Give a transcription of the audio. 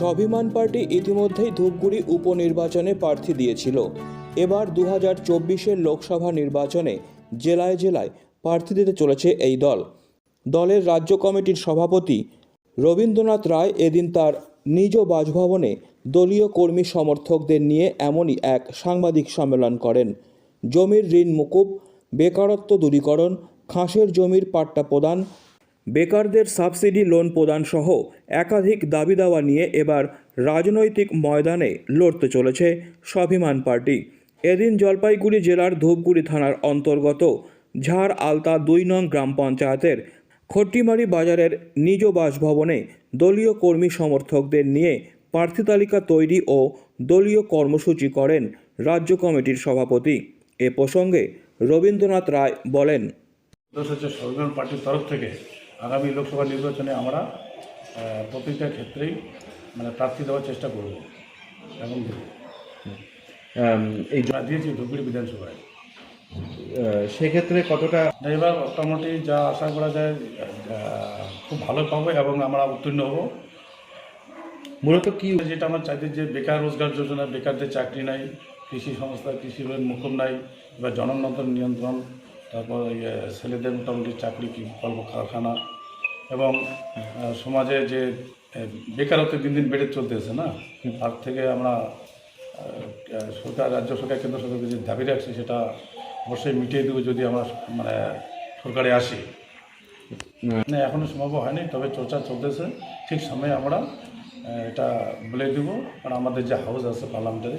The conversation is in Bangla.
স্বাভিমান পার্টি ইতিমধ্যেই ধূপগুড়ি উপনির্বাচনে প্রার্থী দিয়েছিল। এবার দু হাজার চব্বিশের লোকসভা নির্বাচনে জেলায় জেলায় প্রার্থী দিতে চলেছে এই দল। দলের রাজ্য কমিটির সভাপতি রবীন্দ্রনাথ রায় এদিন তার নিজ বাসভবনে দলীয় কর্মী সমর্থকদের নিয়ে এমনই এক সাংবাদিক সম্মেলন করেন। জমির ঋণ মুকুব, বেকারত্ব দূরীকরণ, খাসের জমির পাট্টা প্রদান বেকারদের সাবসিডি লোন প্রদান সহ একাধিক দাবি দাওয়া নিয়ে এবার রাজনৈতিক ময়দানে লড়তে চলেছে স্বাভিমান পার্টি। এদিন জলপাইগুড়ি জেলার ধূপগুড়ি থানার অন্তর্গত ঝাড় আলতা দুই নং গ্রাম পঞ্চায়েতের খট্টিমারি বাজারের নিজ বাসভবনে দলীয় কর্মী সমর্থকদের নিয়ে প্রার্থী তালিকা তৈরি ও দলীয় কর্মসূচি করেন রাজ্য কমিটির সভাপতি। এ প্রসঙ্গে রবীন্দ্রনাথ রায় বলেন স্বাভিমান পার্টির তরফ থেকে আগামী লোকসভা নির্বাচনে আমরা প্রতিটা ক্ষেত্রেই মানে প্রার্থী দেওয়ার চেষ্টা করব এবং এই দিয়েছি ধুবড়ি বিধানসভায়। সেক্ষেত্রে কতটা এবার মোটামুটি যা আশা করা যায় খুব ভালো পাবো এবং আমরা উত্তীর্ণ হব। মূলত কি যেটা আমরা চাইতে যে বেকার রোজগার যোজনা বেকারদের চাকরি নাই কৃষি সংস্থা কৃষি মুকুব নাই এবার জননন্দন নিয়ন্ত্রণ তারপর ইয়ে, ছেলেদের মোটামুটি চাকরি কি কল্প কারখানা এবং সমাজে যে বেকারত্ব দিন দিন বেড়ে চলতেছে না তার থেকে আমরা সরকার রাজ্য সরকার কেন্দ্র সরকারকে যে দাবি রাখছি সেটা অবশ্যই মিটিয়ে দেবো যদি আমরা মানে সরকারে আসি। না এখনও সম্ভব হয়নি তবে চর্চা চলতেছে ঠিক সময়ে আমরা এটা বলে দেবো। কারণ আমাদের যে হাউস আছে parliamentary